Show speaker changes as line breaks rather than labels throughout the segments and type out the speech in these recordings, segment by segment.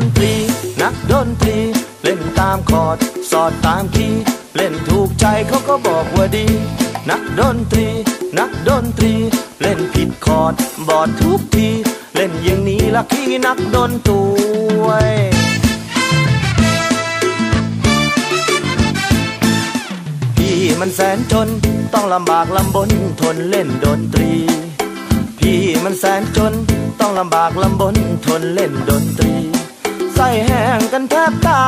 นตรี นักดนตรี เล่นตามคอร์ดสอดตามคีย์เล่นถูกใจเขาก็บอกว่าดี นักดนตรี นักดนตรี เล่นผิดคอร์ดบอดทุกที เล่นอย่างนี้ละคีนักดนตวยพี่มันแสนจนต้องลำบากลำบนทนเล่นดนตรี พี่มันแสนจนต้องลำบากลำบนทนเล่นดนตรี กันแทบตา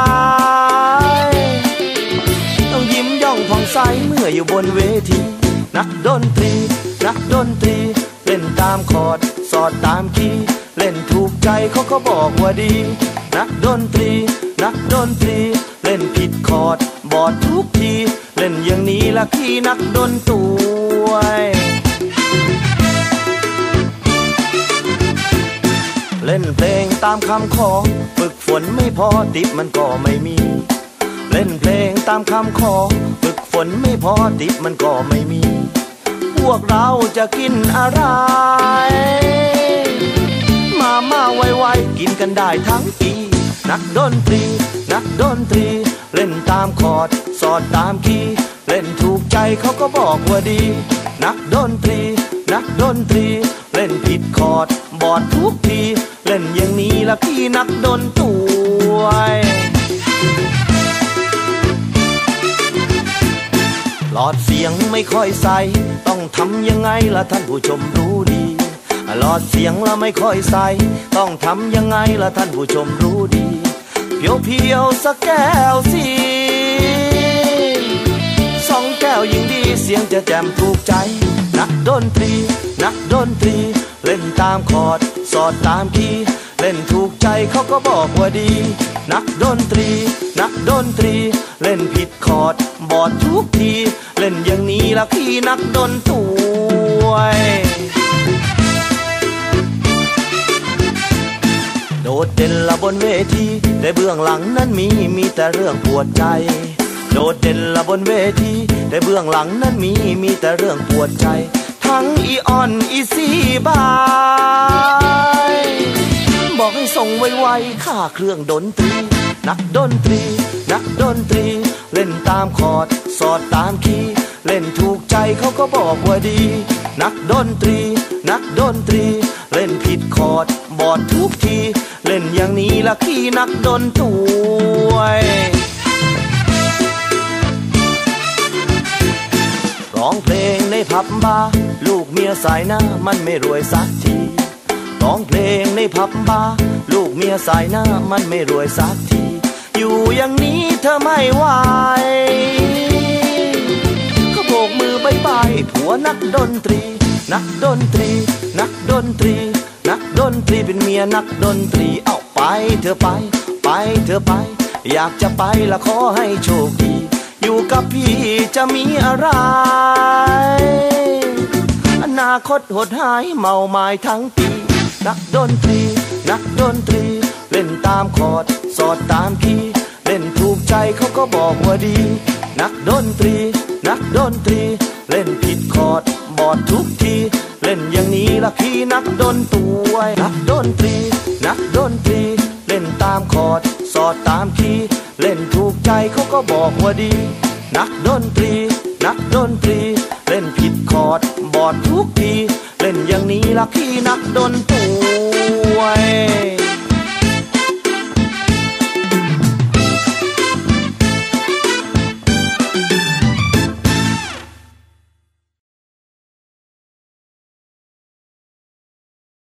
ยต้องยิ้มย่องผ่องใสเมื่ออยู่บนเวที นักดนตรี นักดนตรี เล่นตามคอร์ดสอดตามคีย์เล่นถูกใจเขาก็บอกว่าดี นักดนตรี นักดนตรี เล่นผิดคอร์ดบอดทุกที เล่นอย่างนี้ละที่นักดนตวยเล่นเพลงตามคำขอฝึก นไม่พอติดมันก็ไม่มี เล่นเพลงตามคำขอฝึกฝนไม่พอติดมันก็ไม่มี พวกเราจะกินอะไร มามาไวๆกินกันได้ทั้งปี นักดนตรี นักดนตรี เล่นตามคอร์ดสอดตามคีย์เล่นถูกใจเขาก็บอกว่าดี นักดนตรี นักดนตรี เล่นผิดคอร์ดบอดทุกที เล่นอย่างนี้ละพี่นักดนตรี วย หลอดเสียงไม่ค่อยใส ต้องทำยังไงล่ะท่านผู้ชมรู้ดี หลอดเสียงละไม่ค่อยใส ต้องทำยังไงล่ะท่านผู้ชมรู้ดี เพียวเพียวสักแก้วสิสองแก้วยิ่งดีเสียงจะแจ่มถูกใจ นักดนตรี นักดนตรี เล่นตามคอร์ดสอดตามคีย์ เล่นถูกใจเขาก็บอกว่าดี นักดนตรี นักดนตรี เล่นผิดคอร์ดบอดทุกที เล่นอย่างนี้ละพี่นักดนตวยโดดเด่นละบนเวทีแต่เบื้องหลังนั้นมีมีแต่เรื่องปวดใจ โดดเด่นละบนเวทีแต่เบื้องหลังนั้นมีมีแต่เรื่องปวดใจ ทั้งอีออนอีซีบา บอกให้ส่งไวๆค่าเครื่องดนตรี นักดนตรี นักดนตรี เล่นตามคอร์ดสอดตามคีย์เล่นถูกใจเขาก็บอกว่าดี นักดนตรี นักดนตรี เล่นผิดคอร์ดบอดทุกที เล่นอย่างนี้ละขี้นักดนตวยร้องเพลงในผับบาร์ลูกเมียสายหน้ามันไม่รวยสักที ร้องเพลงในผับบาร์ลูกเมียสายหน้ามันไม่รวยสักที อยู่อย่างนี้เธอไม่ไหวก็โบกมือบายบายผัวนักดนตรี นักดนตรี นักดนตรี นักดนตรีเป็นเมียนักดนตรีเอาไปเธอไป ไปเธอไป อยากจะไปละขอให้โชคดี อยู่กับพี่จะมีอะไรอนาคตหดหายเมาไม้ทั้งปี นักดนตรี นักดนตรี เล่นตามคอร์ดสอดตามคีย์เล่นถูกใจเขาก็บอกว่าดี นักดนตรี นักดนตรี เล่นผิดคอร์ดบอดทุกที เล่นอย่างนี้ละพี่นักดนตวนักดนตรี นักดนตรี เล่นตามคอร์ดสอดตามคีย์เล่นถูกใจเขาก็บอกว่าดี นักดนตรี นักดนตรี เล่นผิดคอร์ดบอดทุกที เล่นอย่างนี้ละพี่นักดนตวย